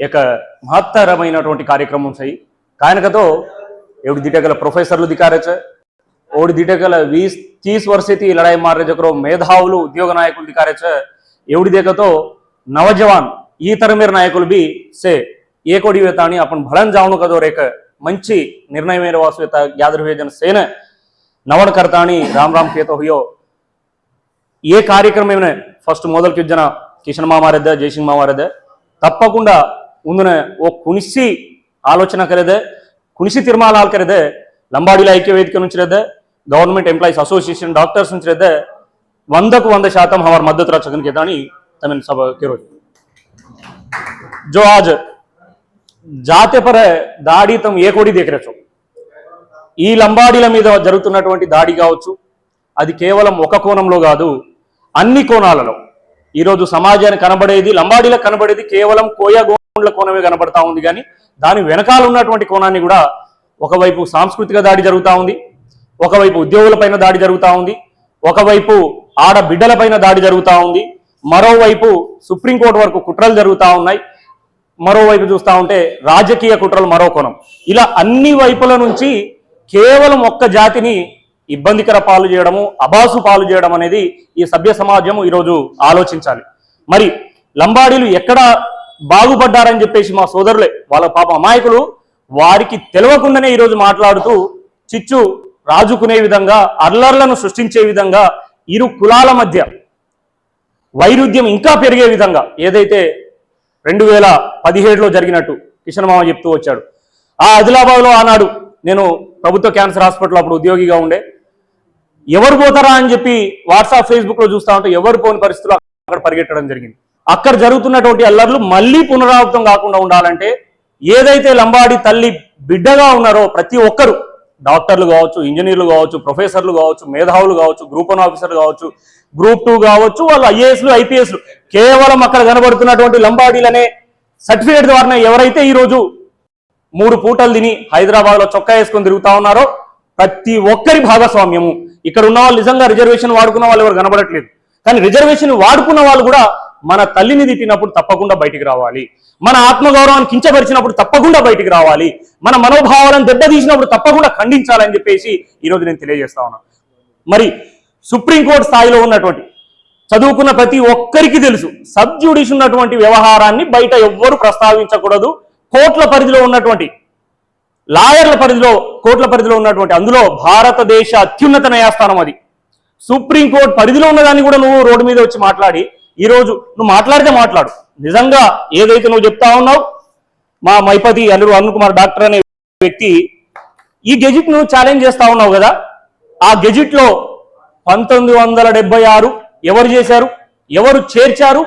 ఇక మహత్తరమైనటువంటి కార్యక్రమం చేయి కాయనకతో ఎవడు దిటగల ప్రొఫెసర్లు దికారచ ఓడి దిటగల వీస్ తీస్ వర్షతి లడాయి మారేజకరో మేధావులు ఉద్యోగ నాయకులు దికారచ ఎవడి దిగతో నవజవాన్ ఈ తరమేర నాయకులు బి సే. ఏ కొడివేత వేతాని అప్పుడు భళన్ జావును కదో రేఖ మంచి నిర్ణయమైన వాసువేత యాదృవేజన సేన నవణకర్త అని రామ్ రామ్ కేతహుయో ఏ కార్యక్రమం ఫస్ట్ మొదలు కిజ్జన కిషన్ మామారద్ద జయసింగ్ మామారద్ద తప్పకుండా ಮುಂದಿನ ఓ కునిసి ఆలోచన ಕರೆದೆ కునిసి ತೀರ್ಮಾನ ಆಲ್ లంబాడీల ఐక్య వేదిక నుంచి లేదా గవర్నమెంట్ ఎంప్లాయీస్ అసోసియేషన్ డాక్టర్స్ నుంచి లేదా వందకు వంద శాతం హవర్ మద్దతు రక్షకనికి అని తమిళ సభ కిరోజ్ జో ఆజ్ జాతి పర దాడి తమ ఏ కోడి దేకరచు? ఈ లంబాడీల మీద జరుగుతున్నటువంటి దాడి కావచ్చు అది కేవలం ఒక కోణంలో కాదు అన్ని కోణాలలో. ఈరోజు సమాజానికి కనబడేది లంబాడీలకు కనబడేది కేవలం కోయా కోణమే కనబడతా ఉంది కానీ దాని వెనకాల ఉన్నటువంటి కోణాన్ని కూడా ఒకవైపు సాంస్కృతిక దాడి జరుగుతూ ఉంది ఒకవైపు ఉద్యోగులపైన దాడి జరుగుతూ ఉంది ఒకవైపు ఆడబిడ్డలపైన దాడి జరుగుతూ ఉంది మరోవైపు సుప్రీంకోర్టు వరకు కుట్రలు జరుగుతూ ఉన్నాయి మరోవైపు చూస్తా ఉంటే రాజకీయ కుట్రలు మరో కోణం. ఇలా అన్ని వైపుల నుంచి కేవలం ఒక్క జాతిని ఇబ్బందికర పాలు చేయడము అబాసు పాలు చేయడం అనేది ఈ సభ్య సమాజం ఈరోజు ఆలోచించాలి. మరి లంబాడీలు ఎక్కడ బాగుపడ్డారని చెప్పేసి మా సోదరులే వాళ్ళ పాప అమాయకులు. వారికి తెలియకుండానే ఈరోజు మాట్లాడుతూ చిచ్చు రాజుకునే విధంగా అల్లర్లను సృష్టించే విధంగా ఇరు కులాల మధ్య వైరుధ్యం ఇంకా పెరిగే విధంగా ఏదైతే రెండు వేల పదిహేడులో జరిగినట్టు కిషన్ మామ చెప్తూ వచ్చాడు. ఆ ఆదిలాబాద్లో ఆనాడు నేను ప్రభుత్వ క్యాన్సర్ హాస్పిటల్ అప్పుడు ఉద్యోగిగా ఉండే. ఎవరు పోతారా అని చెప్పి వాట్సాప్ ఫేస్బుక్లో చూస్తా ఉంటే ఎవరు పోని పరిస్థితులు అక్కడ పరిగెట్టడం జరిగింది. అక్కడ జరుగుతున్నటువంటి అల్లర్లు మళ్ళీ పునరావృతం కాకుండా ఉండాలంటే ఏదైతే లంబాడి తల్లి బిడ్డగా ఉన్నారో ప్రతి ఒక్కరు డాక్టర్లు కావచ్చు ఇంజనీర్లు కావచ్చు ప్రొఫెసర్లు కావచ్చు మేధావులు కావచ్చు గ్రూప్ వన్ ఆఫీసర్లు కావచ్చు గ్రూప్ టూ కావచ్చు వాళ్ళు ఐఏఎస్లు ఐపీఎస్లు కేవలం అక్కడ కనబడుతున్నటువంటి లంబాడీలనే సర్టిఫికేట్ ద్వారానే ఎవరైతే ఈరోజు మూడు పూటలు తిని హైదరాబాద్లో చొక్కా వేసుకొని తిరుగుతా ఉన్నారో ప్రతి ఒక్కరి భాగస్వామ్యము. ఇక్కడ ఉన్న వాళ్ళు నిజంగా రిజర్వేషన్ వాడుకున్న వాళ్ళు ఎవరు కనబడట్లేదు. కానీ రిజర్వేషన్ వాడుకున్న వాళ్ళు కూడా మన తల్లిని తిట్టినప్పుడు తప్పకుండా బయటికి రావాలి. మన ఆత్మగౌరవాన్ని కించపరిచినప్పుడు తప్పకుండా బయటికి రావాలి. మన మనోభావాలను దెబ్బతీసినప్పుడు తప్పకుండా ఖండించాలని చెప్పేసి ఈరోజు నేను తెలియజేస్తా ఉన్నాను మరి సుప్రీంకోర్టు స్థాయిలో ఉన్నటువంటి చదువుకున్న ప్రతి ఒక్కరికి తెలుసు సబ్ ఉన్నటువంటి వ్యవహారాన్ని బయట ఎవ్వరు ప్రస్తావించకూడదు. కోట్ల పరిధిలో ఉన్నటువంటి లాయర్ల పరిధిలో కోట్ల పరిధిలో ఉన్నటువంటి అందులో భారతదేశ అత్యున్నత న్యాయస్థానం అది. సుప్రీంకోర్టు పరిధిలో ఉన్నదాన్ని కూడా నువ్వు రోడ్డు మీద వచ్చి మాట్లాడి ఈ రోజు నువ్వు మాట్లాడితే మాట్లాడు. నిజంగా ఏదైతే నువ్వు చెప్తా ఉన్నావు మా మైపతి అల్లుడు అరుణ్ కుమార్ డాక్టర్ అనే వ్యక్తి ఈ గెజిట్ నువ్వు ఛాలెంజ్ చేస్తా ఉన్నావు కదా? ఆ గెజిట్లో పంతొమ్మిది వందల డెబ్బై ఆరు ఎవరు చేశారు? ఎవరు చేర్చారు?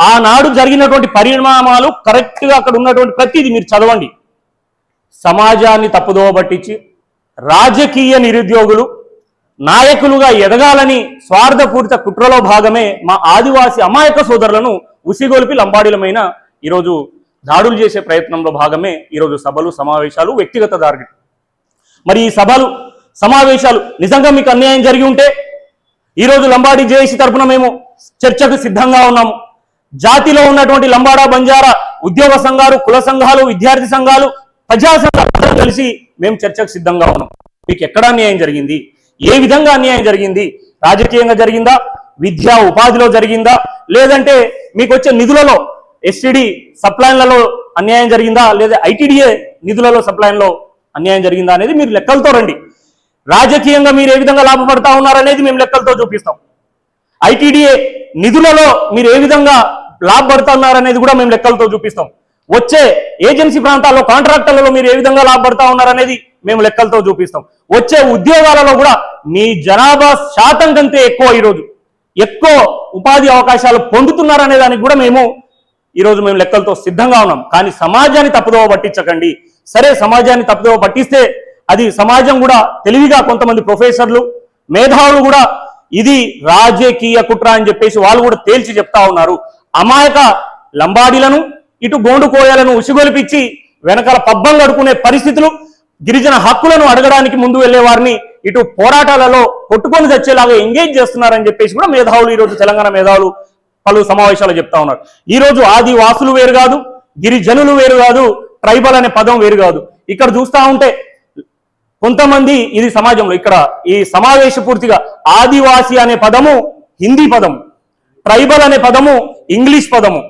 ఆనాడు జరిగినటువంటి పరిణామాలు కరెక్ట్గా అక్కడ ఉన్నటువంటి ప్రతిదీ మీరు చదవండి. సమాజాన్ని తప్పుదోవ పట్టించి రాజకీయ నిరుద్యోగులు నాయకులుగా ఎదగాలని స్వార్థపూరిత కుట్రలో భాగమే మా ఆదివాసి అమాయక సోదరులను ఉసిగొలిపి లంబాడీలమైన ఈరోజు దాడులు చేసే ప్రయత్నంలో భాగమే ఈరోజు సభలు సమావేశాలు వ్యక్తిగత టార్గెట్ మరి ఈ సభలు సమావేశాలు నిజంగా మీకు అన్యాయం జరిగి ఉంటే ఈరోజు లంబాడి జేఏసీ తరపున మేము చర్చకు సిద్ధంగా ఉన్నాము. జాతిలో ఉన్నటువంటి లంబాడా బంజారా ఉద్యోగ సంఘాలు కుల సంఘాలు విద్యార్థి సంఘాలు ప్రజా సంఘాలు కలిసి మేము చర్చకు సిద్ధంగా ఉన్నాం. మీకు ఎక్కడ అన్యాయం జరిగింది? ఏ విధంగా అన్యాయం జరిగింది? రాజకీయంగా జరిగిందా? విద్యా ఉపాధిలో జరిగిందా? లేదంటే మీకు వచ్చే నిధులలో ఎస్టిడి సప్లైన్లలో అన్యాయం జరిగిందా? లేదా ఐటీడీఏ నిధులలో సప్లైన్లో అన్యాయం జరిగిందా అనేది మీరు లెక్కలతో రండి. రాజకీయంగా మీరు ఏ విధంగా లాభపడతా ఉన్నారనేది మేము లెక్కలతో చూపిస్తాం. ఐటీడీఏ నిధులలో మీరు ఏ విధంగా లాభపడుతున్నారనేది కూడా మేము లెక్కలతో చూపిస్తాం. వచ్చే ఏజెన్సీ ప్రాంతాల్లో కాంట్రాక్టర్లలో మీరు ఏ విధంగా లాభపడతా ఉన్నారనేది మేము లెక్కలతో చూపిస్తాం. వచ్చే ఉద్యోగాలలో కూడా మీ జనాభా శాతం కంటే ఎక్కువ ఈరోజు. ఎక్కువ ఉపాధి అవకాశాలు పొందుతున్నారనే దానికి కూడా మేము ఈరోజు మేము లెక్కలతో సిద్ధంగా ఉన్నాం. కానీ సమాజాన్ని తప్పుదోవ పట్టించకండి. సరే సమాజాన్ని తప్పుదోవ పట్టిస్తే అది సమాజం కూడా తెలివిగా కొంతమంది ప్రొఫెసర్లు మేధావులు కూడా ఇది రాజకీయ కుట్ర అని చెప్పేసి వాళ్ళు కూడా తేల్చి చెప్తా ఉన్నారు. అమాయక లంబాడీలను ఇటు గోండు కోయలను ఉసిగొలిపించి వెనకాల పబ్బం కడుకునే పరిస్థితులు గిరిజన హక్కులను అడగడానికి ముందు వెళ్ళే వారిని ఇటు పోరాటాలలో కొట్టుకొని తెచ్చేలాగా ఎంగేజ్ చేస్తున్నారని చెప్పేసి కూడా మేధావులు ఈరోజు తెలంగాణ మేధావులు పలు సమావేశాలు చెప్తా ఉన్నారు. ఈ రోజు వేరు కాదు గిరిజనులు వేరు కాదు ట్రైబల్ అనే పదం వేరు కాదు. ఇక్కడ చూస్తా ఉంటే కొంతమంది ఇది సమాజంలో ఇక్కడ ఈ సమావేశ పూర్తిగా ఆదివాసి అనే పదము హిందీ పదము ట్రైబల్ అనే పదము ఇంగ్లీష్ పదము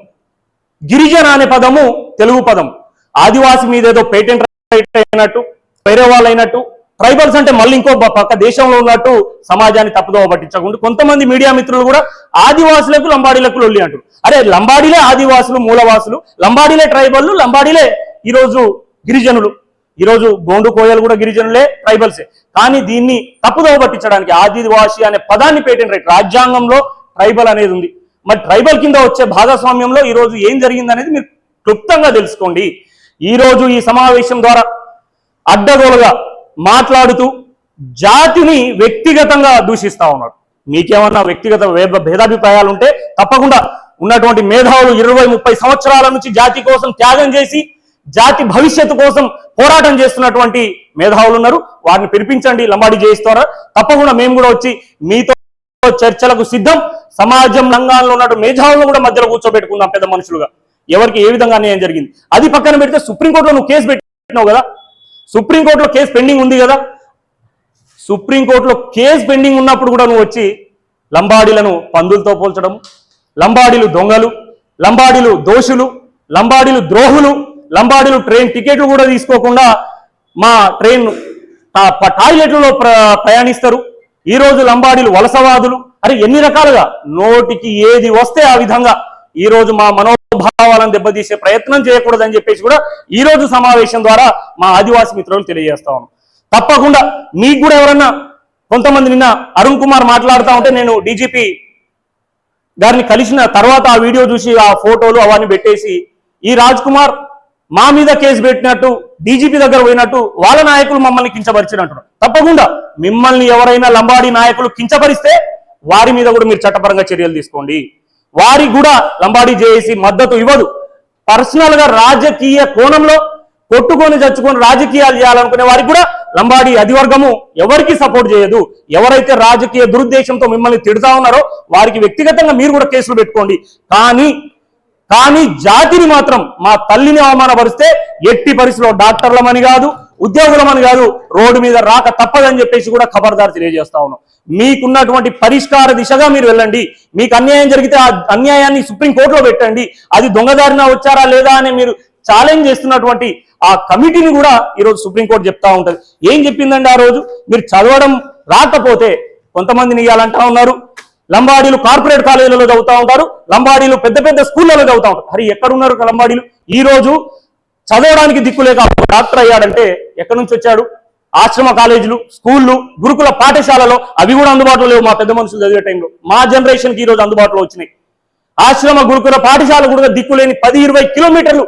గిరిజన అనే పదము తెలుగు పదం. ఆదివాసి మీద ఏదో పేటెంట్ రైట్ అయినట్టు వేరే వాళ్ళు అయినట్టు ట్రైబల్స్ అంటే మళ్ళీ ఇంకో పక్క దేశంలో ఉన్నట్టు సమాజాన్ని తప్పుదోవ పట్టించకుండా కొంతమంది మీడియా మిత్రులు కూడా ఆదివాసులకు లంబాడీలకు లొల్లి అంటారు అరే లంబాడీలే ఆదివాసులు మూలవాసులు లంబాడీలే ట్రైబల్ లంబాడీలే ఈరోజు గిరిజనులు. ఈరోజు గోండు కోయలు కూడా గిరిజనులే ట్రైబల్సే కానీ దీన్ని తప్పుదోవ పట్టించడానికి ఆదివాసి అనే పదాన్ని పేటెంట్ రైట్ రాజ్యాంగంలో ట్రైబల్ అనేది ఉంది. మరి ట్రైబల్ కింద వచ్చే భాగస్వామ్యంలో ఈ రోజు ఏం జరిగిందనేది మీరు క్లుప్తంగా తెలుసుకోండి. ఈ రోజు ఈ సమావేశం ద్వారా అడ్డగోలుగా మాట్లాడుతూ జాతిని వ్యక్తిగతంగా దూషిస్తా ఉన్నారు. మీకేమన్నా వ్యక్తిగత భేదాభిప్రాయాలు ఉంటే తప్పకుండా ఉన్నటువంటి మేధావులు ఇరవై ముప్పై సంవత్సరాల నుంచి జాతి కోసం త్యాగం చేసి జాతి భవిష్యత్తు కోసం పోరాటం చేస్తున్నటువంటి మేధావులు ఉన్నారు. వారిని పిలిపించండి లంబాడి చేయిస్తారా? తప్పకుండా మేము కూడా వచ్చి మీతో చర్చలకు సిద్ధం. సమాజం రంగాల్లో ఉన్నట్టు మేధావులను కూడా మధ్యలో కూర్చోబెట్టుకుందాం పెద్ద మనుషులుగా. ఎవరికి ఏ విధంగా అన్యాయం జరిగింది? అది పక్కన పెడితే సుప్రీంకోర్టులో నువ్వు కేసు పెట్టినావు కదా. సుప్రీంకోర్టులో కేసు పెండింగ్ ఉంది కదా? సుప్రీంకోర్టులో కేసు పెండింగ్ ఉన్నప్పుడు కూడా నువ్వు వచ్చి లంబాడీలను పందులతో పోల్చడం లంబాడీలు దొంగలు లంబాడీలు దోషులు లంబాడీలు ద్రోహులు లంబాడీలు ట్రైన్ టికెట్లు కూడా తీసుకోకుండా మా ట్రైన్ టాయిలెట్లలో ప్ర ప్రయాణిస్తారు. ఈ రోజు లంబాడీలు వలసవాదులు. అరే ఎన్ని రకాలుగా? నోటికి ఏది వస్తే ఆ విధంగా ఈ రోజు మా మనోభావాలను దెబ్బతీసే ప్రయత్నం చేయకూడదని చెప్పేసి కూడా ఈ రోజు సమావేశం ద్వారా మా ఆదివాసి మిత్రులు తెలియజేస్తా తప్పకుండా మీకు కూడా ఎవరన్నా కొంతమంది నిన్న అరుణ్ కుమార్ మాట్లాడుతూ ఉంటే నేను డీజీపీ గారిని కలిసిన తర్వాత ఆ వీడియో చూసి ఆ ఫోటోలు అవన్నీ పెట్టేసి ఈ రాజ్ కుమార్ మా మీద కేసు పెట్టినట్టు డీజీపీ దగ్గర పోయినట్టు వాళ్ళ నాయకులు మమ్మల్ని కించపరిచినట్టు తప్పకుండా మిమ్మల్ని ఎవరైనా లంబాడి నాయకులు కించపరిస్తే వారి మీద కూడా మీరు చట్టపరంగా చర్యలు తీసుకోండి. వారికి కూడా లంబాడి చేసి మద్దతు ఇవ్వదు. పర్సనల్గా రాజకీయ కోణంలో కొట్టుకొని చచ్చుకొని రాజకీయాలు చేయాలనుకునే వారికి కూడా లంబాడి అధివర్గము ఎవరికి సపోర్ట్ చేయదు. ఎవరైతే రాజకీయ దురుద్దేశంతో మిమ్మల్ని తిడుతా ఉన్నారో వారికి వ్యక్తిగతంగా మీరు కూడా కేసులు పెట్టుకోండి. కానీ కానీ జాతిని మాత్రం మా తల్లిని అవమానపరిస్తే ఎట్టి పరిస్థితిలో డాక్టర్లమని కాదు ఉద్యోగులమని కాదు రోడ్డు మీద రాక తప్పదని చెప్పేసి కూడా ఖబర్దారు తెలియజేస్తా ఉన్నాం. మీకున్నటువంటి పరిష్కార దిశగా మీరు వెళ్ళండి. మీకు అన్యాయం జరిగితే ఆ అన్యాయాన్ని సుప్రీంకోర్టులో పెట్టండి. అది దొంగదారిన వచ్చారా లేదా అని మీరు ఛాలెంజ్ చేస్తున్నటువంటి ఆ కమిటీని కూడా ఈరోజు సుప్రీంకోర్టు చెప్తా ఉంటుంది. ఏం చెప్పిందండి ఆ రోజు? మీరు చదవడం రాకపోతే కొంతమందిని ఇవ్వాలంటా ఉన్నారు. లంబాడీలు కార్పొరేట్ కాలేజీలలో చదువుతా ఉంటారు. లంబాడీలు పెద్ద పెద్ద స్కూళ్ళలో చదువుతా ఉంటారు. మరి ఎక్కడున్నారు లంబాడీలు? ఈ రోజు చదవడానికి దిక్కులేక డాక్టర్ అయ్యాడంటే ఎక్కడి నుంచి వచ్చాడు? ఆశ్రమ కాలేజీలు స్కూళ్ళు గురుకుల పాఠశాలలో అవి కూడా అందుబాటులో లేవు మా పెద్ద మనుషులు చదివే టైంలో. మా జనరేషన్కి ఈ రోజు అందుబాటులో వచ్చినాయి. ఆశ్రమ గురుకుల పాఠశాల కూడా దిక్కులేని పది ఇరవై కిలోమీటర్లు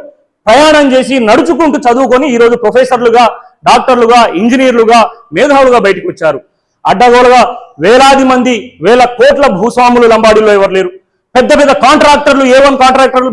ప్రయాణం చేసి నడుచుకుంటూ చదువుకొని ఈరోజు ప్రొఫెసర్లుగా డాక్టర్లుగా ఇంజనీర్లుగా మేధావులుగా బయటకు వచ్చారు. అడ్డగోలుగా వేలాది మంది వేల కోట్ల భూస్వాములు లంబాడీలో ఎవరు లేరు? పెద్ద పెద్ద కాంట్రాక్టర్లు ఏ వన్ కాంట్రాక్టర్లు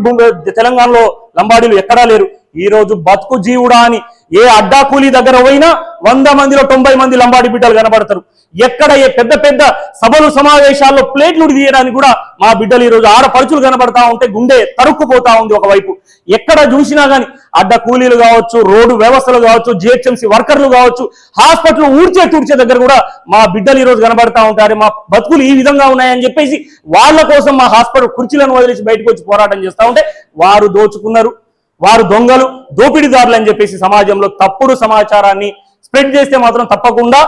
తెలంగాణలో లంబాడీలు ఎక్కడా లేరు. ఈ రోజు బతుకు జీవుడా అని ఏ అడ్డా కూలీ దగ్గర పోయినా వంద మందిలో తొంభై మంది లంబాడి బిడ్డలు కనబడతారు. ఎక్కడ ఏ పెద్ద పెద్ద సభలు సమావేశాల్లో ప్లేట్లు తీయడానికి కూడా మా బిడ్డలు ఈరోజు రోజు ఆడపడుచులు కనబడతా ఉంటే గుండె తరుక్కుపోతా ఉంది ఒకవైపు. ఎక్కడ చూసినా గానీ అడ్డ కూలీలు కావచ్చు రోడ్డు వ్యవస్థలు కావచ్చు జిహెచ్ఎంసీ వర్కర్లు కావచ్చు హాస్పిటల్ ఊడ్చే తూడ్చే దగ్గర కూడా మా బిడ్డలు ఈరోజు కనబడతా ఉంటారు. మా బతుకులు ఈ విధంగా ఉన్నాయని చెప్పేసి వాళ్ళ కోసం మా హాస్పిటల్ కుర్చీలను వదిలేసి బయటకు వచ్చి పోరాటం చేస్తా ఉంటే వారు దోచుకున్నారు. వారు దొంగలు దోపిడీదారులు అని చెప్పేసి సమాజంలో తప్పుడు సమాచారాన్ని స్ప్రెడ్ చేస్తే మాత్రం తప్పకుండా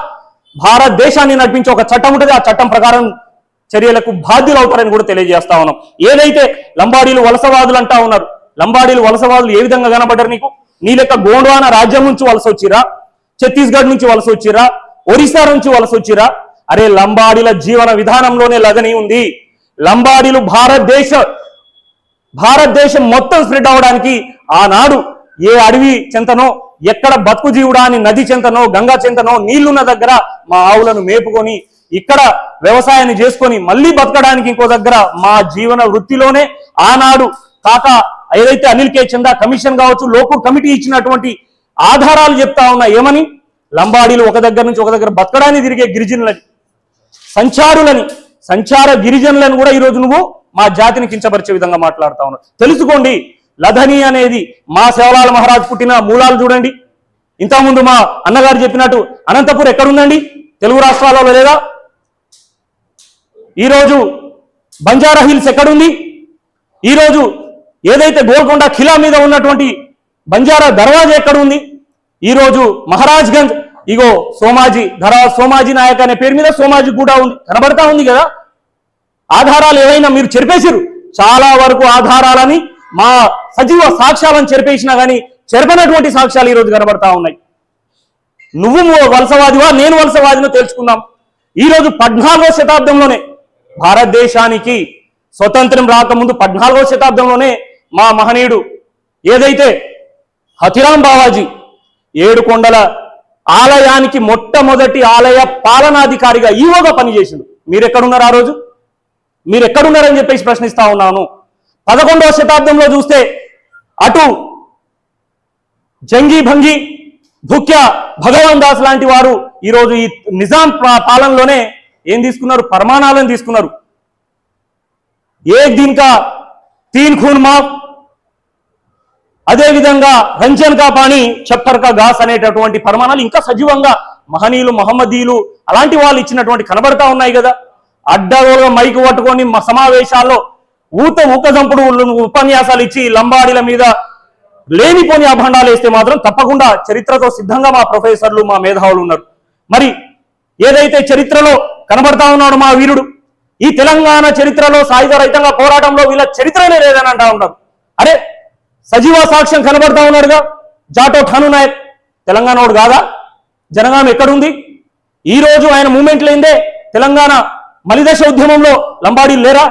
భారతదేశాన్ని నడిపించే ఒక చట్టం ఉంటుంది. ఆ చట్టం ప్రకారం చర్యలకు బాధ్యులు అవుతారని కూడా తెలియజేస్తా ఉన్నాం. ఏదైతే లంబాడీలు వలసవాదులు అంటా ఉన్నారు లంబాడీలు వలసవాదులు ఏ విధంగా కనబడ్డారు నీకు? నీ లెక్క గోండ్వాన రాజ్యం నుంచి వలస వచ్చిరా? ఛత్తీస్గఢ్ నుంచి వలస వచ్చిరా? ఒరిస్సా నుంచి వలస వచ్చిరా? అరే లంబాడీల జీవన విధానంలోనే లగని ఉంది. లంబాడీలు భారతదేశ భారతదేశం మొత్తం స్ప్రెడ్ అవడానికి ఆనాడు ఏ అడవి చెంతనో ఎక్కడ బతుకు జీవుడా అని నది చెంతనో గంగా చెంతనో నీళ్ళున్న దగ్గర మా ఆవులను మేపుకొని ఇక్కడ వ్యవసాయాన్ని చేసుకొని మళ్ళీ బతకడానికి ఇంకో దగ్గర మా జీవన వృత్తిలోనే ఆనాడు కాక ఏదైతే అనిల్ కే చందా కమిషన్ కావచ్చు లోకల్ కమిటీ ఇచ్చినటువంటి ఆధారాలు చెప్తా ఉన్నా ఏమని? లంబాడీలు ఒక దగ్గర నుంచి ఒక దగ్గర బతకడానికి తిరిగే గిరిజనులని సంచారులని సంచార గిరిజనులను కూడా ఈరోజు నువ్వు మా జాతిని కించపరిచే విధంగా మాట్లాడుతా ఉన్నారు. తెలుసుకోండి లధని అనేది మా సేవలాల మహారాజ్ పుట్టిన మూలాలు చూడండి. ఇంతకుముందు మా అన్నగారు చెప్పినట్టు అనంతపూర్ ఎక్కడుందండి? తెలుగు రాష్ట్రాలలో లేదా? ఈరోజు బంజారా హిల్స్ ఎక్కడుంది? ఈరోజు ఏదైతే గోల్కొండ ఖిలా మీద ఉన్నటువంటి బంజారా దర్వాజా ఎక్కడ ఉంది ఈరోజు మహారాజ్ గంజ్ ఇగో సోమాజీ ధరా సోమాజీ నాయక్ అనే పేరు మీద సోమాజీ కూడా ఉంది. కనబడతా ఉంది కదా? ఆధారాలు ఏవైనా మీరు చెరిపేశారు చాలా వరకు ఆధారాలని మా సజీవ సాక్ష్యాలను చెరిపేసినా కానీ చెరపనటువంటి సాక్ష్యాలు ఈరోజు కనబడతా ఉన్నాయి. నువ్వు వలసవాదివా నేను వలసవాదినో తెలుసుకుందాం ఈరోజు పద్నాలుగో శతాబ్దంలోనే భారతదేశానికి స్వతంత్రం రాకముందు పద్నాలుగో శతాబ్దంలోనే మా మహనీయుడు ఏదైతే హతిరాం బావాజీ ఏడు కొండల ఆలయానికి మొట్టమొదటి ఆలయ పాలనాధికారిగా ఈవోగా పనిచేసిండు. మీరెక్కడున్నారు ఆ రోజు? మీరు ఎక్కడున్నారని చెప్పేసి ప్రశ్నిస్తా ఉన్నాను. పదకొండవ శతాబ్దంలో చూస్తే అటు జంగి భంగి భుక్య భగవాన్ దాస్ లాంటి వారు ఈరోజు ఈ నిజాం పా- పాలనలోనే ఏం తీసుకున్నారు? పరమాణాలను తీసుకున్నారు. ఏ దీనికా? తీన్ ఖూన్ మాఫ్. అదేవిధంగా రంజన్ కా పాణి చప్పర్ కా ఘాస్ అనేటటువంటి పరమాణాలు ఇంకా సజీవంగా మహనీయులు మహమ్మదీయులు అలాంటి వాళ్ళు ఇచ్చినటువంటి కనబడతా ఉన్నాయి కదా. అడ్డగోలుగా మైకు పట్టుకొని సమావేశాల్లో ఊత ఊకజంపుడు ఉపన్యాసాలు ఇచ్చి లంబాడీల మీద లేనిపోని అభండాలు వేస్తే మాత్రం తప్పకుండా చరిత్రతో సిద్ధంగా మా ప్రొఫెసర్లు మా మేధావులు ఉన్నారు. మరి ఏదైతే చరిత్రలో కనబడతా ఉన్నాడు మా వీరుడు ఈ తెలంగాణ చరిత్రలో సాయుధ రైతంగా పోరాటంలో వీళ్ళ చరిత్రనే లేదని అంటా ఉన్నారు. అరే సజీవ సాక్ష్యం కనబడతా ఉన్నాడుగా జాటో ఠాను నాయక్. తెలంగాణ వాడు కాదా? జనగాం ఎక్కడుంది? ఈ రోజు ఆయన మూమెంట్ లేదే తెలంగాణ మలిదశ ఉద్యమంలో లంబాడీలు లేరా?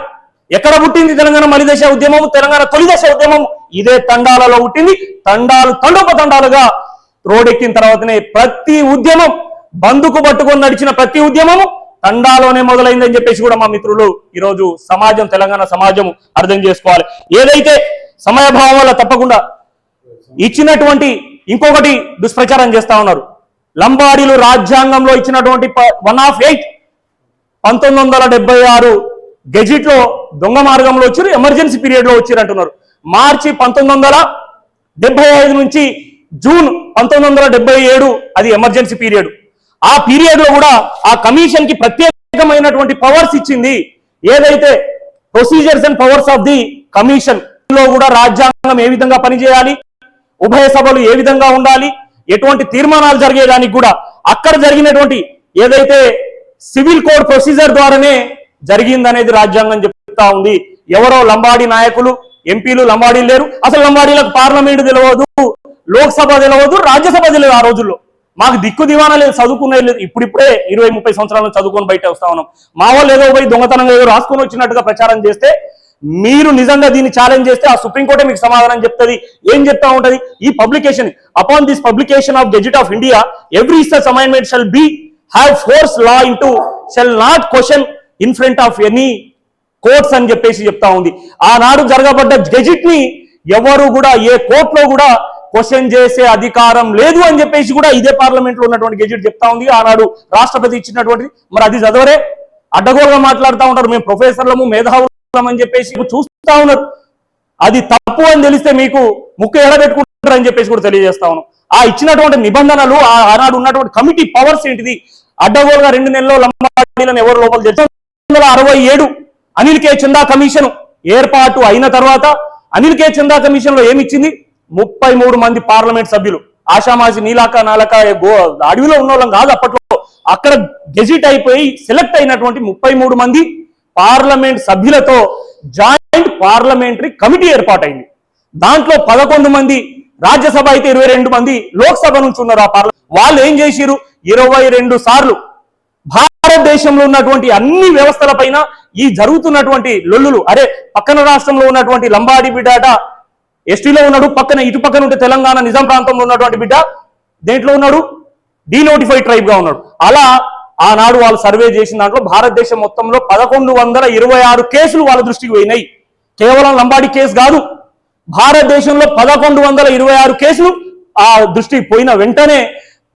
ఎక్కడ పుట్టింది తెలంగాణ మలిదశ ఉద్యమం? తెలంగాణ తొలిదశ ఉద్యమం ఇదే తండాలలో పుట్టింది. తండాలు తండోపతండాలుగా రోడెక్కిన తర్వాతనే ప్రతి ఉద్యమం బందుకు పట్టుకొని నడిచిన ప్రతి ఉద్యమము తండాలోనే మొదలైందని చెప్పేసి కూడా మా మిత్రులు ఈరోజు సమాజం తెలంగాణ సమాజం అర్థం చేసుకోవాలి. ఏదైతే సమయభావం వల్ల తప్పకుండా ఇచ్చినటువంటి ఇంకొకటి దుష్ప్రచారం చేస్తా ఉన్నారు. లంబాడీలు రాజ్యాంగంలో ఇచ్చినటువంటి వన్ ఆఫ్ ఎయిట్ పంతొమ్మిది వందల డెబ్బై ఆరు గెజిట్లో దొంగ మార్గంలో వచ్చారు ఎమర్జెన్సీ పీరియడ్లో వచ్చారు అంటున్నారు. మార్చి పంతొమ్మిది వందల డెబ్బై ఐదు నుంచి జూన్ పంతొమ్మిది వందల డెబ్బై ఏడు అది ఎమర్జెన్సీ పీరియడ్. ఆ పీరియడ్లో కూడా ఆ కమిషన్కి ప్రత్యేకమైనటువంటి పవర్స్ ఇచ్చింది. ఏదైతే procedures and powers of the కమిషన్లో కూడా రాజ్యాంగం ఏ విధంగా పనిచేయాలి ఉభయ సభలు ఏ విధంగా ఉండాలి ఎటువంటి తీర్మానాలు జరిగేదానికి కూడా అక్కడ జరిగినటువంటి ఏదైతే సివిల్ కోడ్ ప్రొసీజర్ ద్వారానే జరిగిందనేది రాజ్యాంగం చెప్తా ఉంది. ఎవరో లంబాడి నాయకులు ఎంపీలు లంబాడీలు లేరు. అసలు లంబాడీలకు పార్లమెంట్ తెలియదు లోక్సభ తెలియదు రాజ్యసభ తెలియదు ఆ రోజుల్లో. మాకు దిక్కు దివానా లేదు చదువుకునే లేదు. ఇప్పుడిప్పుడే ఇరవై ముప్పై సంవత్సరాలు చదువుకొని బయట వస్తా ఉన్నాం. మా వాళ్ళు ఏదో పోయి దొంగతనంగా ఏదో రాసుకొని వచ్చినట్టుగా ప్రచారం చేస్తే మీరు నిజంగా దీన్ని ఛాలెంజ్ చేస్తే ఆ సుప్రీంకోర్టే మీకు సమాధానం చెప్తుంది. ఏం చెప్తా ఉంటది? ఈ publication upon this publication of gazette of India every such amendment shall be have force law in to shall not question in front of any courts అని చెప్పేసి చెప్తా ఉంది. ఆనాడు జరగబడ్డ గెజిట్ని ఎవరు కూడా ఏ కోర్టులో కూడా క్వశ్చన్ చేసే అధికారం లేదు అని చెప్పేసి కూడా ఇదే పార్లమెంట్లో ఉన్నటువంటి గెజిట్ చెప్తా ఉంది. ఆనాడు రాష్ట్రపతి ఇచ్చినటువంటి మరి అది చదవరే? అడ్డగోలుగా మాట్లాడుతూ ఉంటారు. మేము ప్రొఫెసర్లము మేధావులం అని చెప్పేసి చూస్తా ఉన్నారు. అది తప్పు అని తెలిస్తే మీకు ముక్కు ఎడబెట్టుకుంటారు అని చెప్పేసి కూడా తెలియజేస్తా ఉన్నాం. ఆ ఇచ్చినటువంటి నిబంధనలు ఆ ఆనాడు ఉన్నటువంటి కమిటీ పవర్స్ ఏంటిది? అడ్డగోలుగా రెండు నెలల్లో లంబాడీలను ఎవరు లోపల తెలుసు వందల అరవై ఏడు అనిల్ కే చందా కమిషన్ ఏర్పాటు అయిన తర్వాత అనిల్ కే చందా కమిషన్లో ఏమిచ్చింది? ముప్పై మూడు మంది పార్లమెంట్ సభ్యులు. ఆషామాజీ నీలాక నాలక గో అడవిలో ఉన్న వాళ్ళం కాదు అప్పట్లో. అక్కడ గెజిట్ అయిపోయి సెలెక్ట్ అయినటువంటి ముప్పై మూడు మంది పార్లమెంట్ సభ్యులతో జాయింట్ పార్లమెంటరీ కమిటీ ఏర్పాటైంది. దాంట్లో పదకొండు మంది రాజ్యసభ అయితే ఇరవై రెండు మంది లోక్సభ నుంచి ఉన్నారు ఆ పార్లమెంట్ వాళ్ళు ఏం చేసిరు ఇరవై రెండు సార్లు భారతదేశంలో ఉన్నటువంటి అన్ని వ్యవస్థల పైన ఈ జరుగుతున్నటువంటి లొల్లులు అరే పక్కన రాష్ట్రంలో ఉన్నటువంటి లంబాడి బిడ్డాట ఎస్టీలో ఉన్నాడు పక్కన ఇటు పక్కన ఉంటే తెలంగాణ నిజాం ప్రాంతంలో ఉన్నటువంటి బిడ్డ దేంట్లో ఉన్నాడు? డీనోటిఫైడ్ ట్రైబ్గా ఉన్నాడు. అలా ఆనాడు వాళ్ళు సర్వే చేసిన దాంట్లో భారతదేశం మొత్తంలో పదకొండు వందల ఇరవై ఆరు కేసులు వాళ్ళ దృష్టికి పోయినాయి. కేవలం లంబాడి కేసు కాదు భారతదేశంలో పదకొండు వందల ఇరవై ఆరు కేసులు ఆ దృష్టికి పోయిన వెంటనే